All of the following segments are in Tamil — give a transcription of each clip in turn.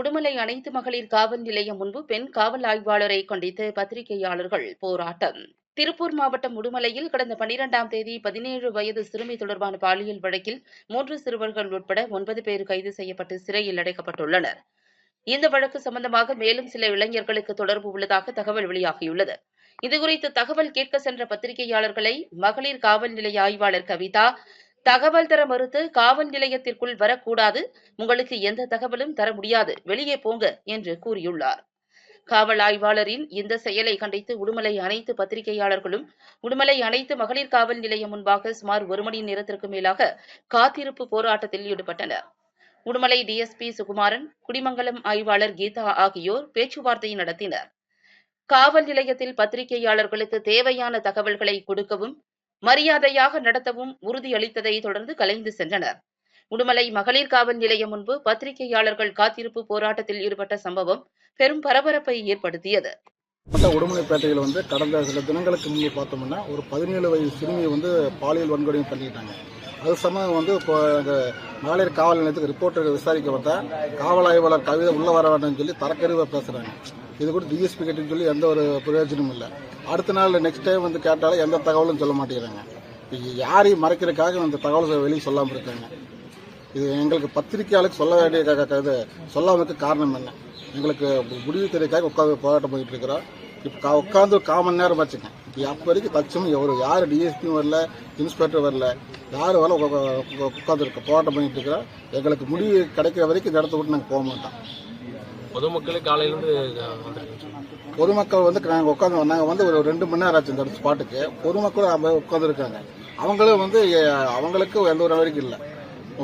உடுமலை அனைத்து மகளிர் காவல் நிலையம் முன்பு பெண் காவல் ஆய்வாளரை கண்டித்து பத்திரிகையாளர்கள் போராட்டம். திருப்பூர் மாவட்டம் உடுமலையில் கடந்த பனிரெண்டாம் தேதி பதினேழு வயது சிறுமி தொடர்பான பாலியல் வழக்கில் மூன்று சிறுவர்கள் உட்பட ஒன்பது பேர் கைது செய்யப்பட்டு சிறையில் அடைக்கப்பட்டுள்ளனர். இந்த வழக்கு சம்பந்தமாக மேலும் சில இளைஞர்களுக்கு தொடர்பு உள்ளதாக தகவல் வெளியாகியுள்ளது. இதுகுறித்து தகவல் கேட்க சென்ற பத்திரிகையாளர்களை மகளிர் காவல் நிலைய ஆய்வாளர் கவிதா தகவல் தர மறுத்து காவல் நிலையத்திற்குள் வரக்கூடாது. உங்களுக்கு எந்த தகவலும் தர முடியாது. வெளியே போங்க என்று கூறியுள்ளார். காவல் ஆய்வாளரின் இந்த செயலை கண்டித்து உடுமலை அனைத்து பத்திரிகையாளர்களும் உடுமலை அனைத்து மகளிர் காவல் நிலையம் முன்பாக சுமார் ஒரு மணி நேரத்திற்கு மேலாக காத்திருப்பு போராட்டத்தில் ஈடுபட்டனர். உடுமலை டிஎஸ்பி சுகுமாரன் குடிமங்கலம் ஆய்வாளர் கீதா ஆகியோர் பேச்சுவார்த்தை நடத்தினர். காவல் நிலையத்தில் பத்திரிகையாளர்களுக்கு தேவையான தகவல்களை கொடுக்கவும் மரியாதையாக நடத்தவும் உறுதியளித்ததை தொடர்ந்து கலைந்து சென்றனர். உடுமலை மகளிர் காவல் நிலையம் முன்பு பத்திரிகையாளர்கள் காத்திருப்பு போராட்டத்தில் ஈடுபட்ட சம்பவம் பெரும் பரபரப்பை ஏற்படுத்தியது. மற்ற உடுமலைப்பேட்டையில் வந்து கடந்த சில தினங்களுக்கு முன்னே பார்த்தோம்னா ஒரு பதினேழு வயது சிறுமியை வந்து பாலியல் வன்கொடுமை பண்ணிக்கிட்டாங்க அது சமயம் வந்து இப்போ எங்கள் மகளிர் காவல் நிலையத்துக்கு ரிப்போர்ட்டர் விசாரிக்க பார்த்தா காவல் ஆய்வாளர் கவிதை உள்ள வர வேண்டாம்னு சொல்லி தரக்கறிவாக பேசுகிறாங்க இது கூட டிஎஸ்பி கிட்டன்னு சொல்லி எந்த ஒரு பிரயோஜனமும் இல்லை. அடுத்த நாள் நெக்ஸ்ட் டைம் வந்து கேட்டாலும் எந்த தகவலும் சொல்ல மாட்டேங்கிறாங்க. இப்போ யாரையும் மறைக்கிறதுக்காக இந்த தகவல் வெளியே சொல்லாமல் இருக்காங்க. இது எங்களுக்கு பத்திரிகையாளருக்கு சொல்ல வேண்டிய இது சொல்லாமல் இருக்க காரணம் என்ன? எங்களுக்கு முடிவு தெரியக்காக உட்காந்து போராட்டம் பண்ணிட்டு இருக்கிறோம். இப்போ உட்காந்து ஒரு கால் மணி நேரம் வச்சுங்க இப்போ அப்போ வரைக்கும் தச்சும் ஒரு யார் டிஎஸ்பியும் வரல இன்ஸ்பெக்டர் வரல யார் வரல உட்காந்து இருக்க போராட்டம் பண்ணிட்டு இருக்கிறோம் எங்களுக்கு முடிவு கிடைக்கிற வரைக்கும் இந்த இடத்த விட்டு நாங்கள் போக மாட்டோம். பொதுமக்களே காலையிலேருந்து பொதுமக்கள் வந்து நாங்கள் உட்காந்து நாங்கள் வந்து ஒரு ரெண்டு மணி நேரம் ஆச்சு இந்த இடத்து ஸ்பாட்டுக்கு பொதுமக்களும் உட்காந்துருக்காங்க அவங்களும் வந்து அவங்களுக்கு எந்த ஒரு நடவடிக்கை இல்லை.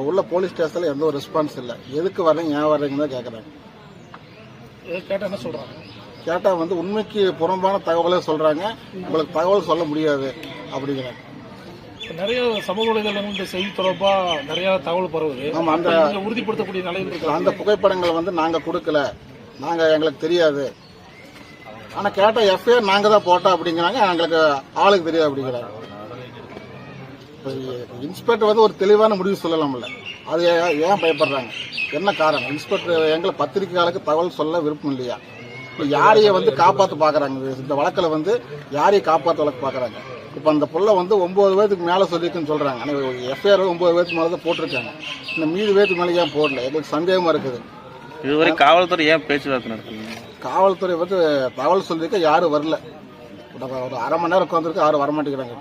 உள்ள போலீஸ் ஸ்டேஷனில் எந்த ஒரு ரெஸ்பான்ஸ் இல்லை. எதுக்கு வர்றீங்க ஏன் வர்றீங்கன்னு தான் கேட்குறாங்க கேட்டால் என்ன சொல்கிறாங்க கேட்டால் வந்து உண்மைக்கு புறம்பான தகவலை சொல்கிறாங்க உங்களுக்கு தகவல் சொல்ல முடியாது அப்படிங்கிறாங்க. நிறைய சமூக இந்த செய்தி தொடர்பாக நிறைய தகவல் பரவுது. ஆமாம் அந்த உறுதிப்படுத்தக்கூடிய நிலையில் இருக்கு? அந்த புகைப்படங்களை வந்து நாங்கள் கொடுக்கல. நாங்கள் எங்களுக்கு தெரியாது. ஆனால் கேட்டால் எஃப்ஐஆர் நாங்கள் தான் போட்டோம் அப்படிங்கிறாங்க. எங்களுக்கு ஆளுக்கு தெரியாது அப்படிங்கிறாங்க. இன்ஸ்பெக்டர் வந்து ஒரு தெளிவான முடிவு சொல்லலாம்ல. அது ஏன் பயப்படுறாங்க? என்ன காரணம்? இன்ஸ்பெக்டர் எங்களை பத்திரிகையாளருக்கு தகவல் சொல்ல விருப்பம் இல்லையா? இப்போ யாரையை வந்து காப்பாற்ற பார்க்குறாங்க இந்த வழக்கில் வந்து யாரையும் காப்பாற்ற வழக்கு பார்க்குறாங்க இப்போ அந்த புள்ள வந்து ஒம்பது பேருக்கு மேலே சொல்லியிருக்குன்னு சொல்கிறாங்க ஆனால் எஃப்ஐஆர் ஒம்பது பேருக்கு மேலே தான் போட்டிருக்காங்க. இந்த மீது பேருக்கு மேலே ஏன் போடல? எங்களுக்கு சந்தேகமாக இருக்குது. இதுவரை காவல்துறை ஏன் பேச்சுவார்த்தை நடத்துறீங்க காவல்துறை வந்து தகவல் சொல்லியிருக்க யாரும் வரல. ஒரு அரை மணி நேரம் உட்காந்துருக்கு யாரும் வரமாட்டேங்கிறாங்க.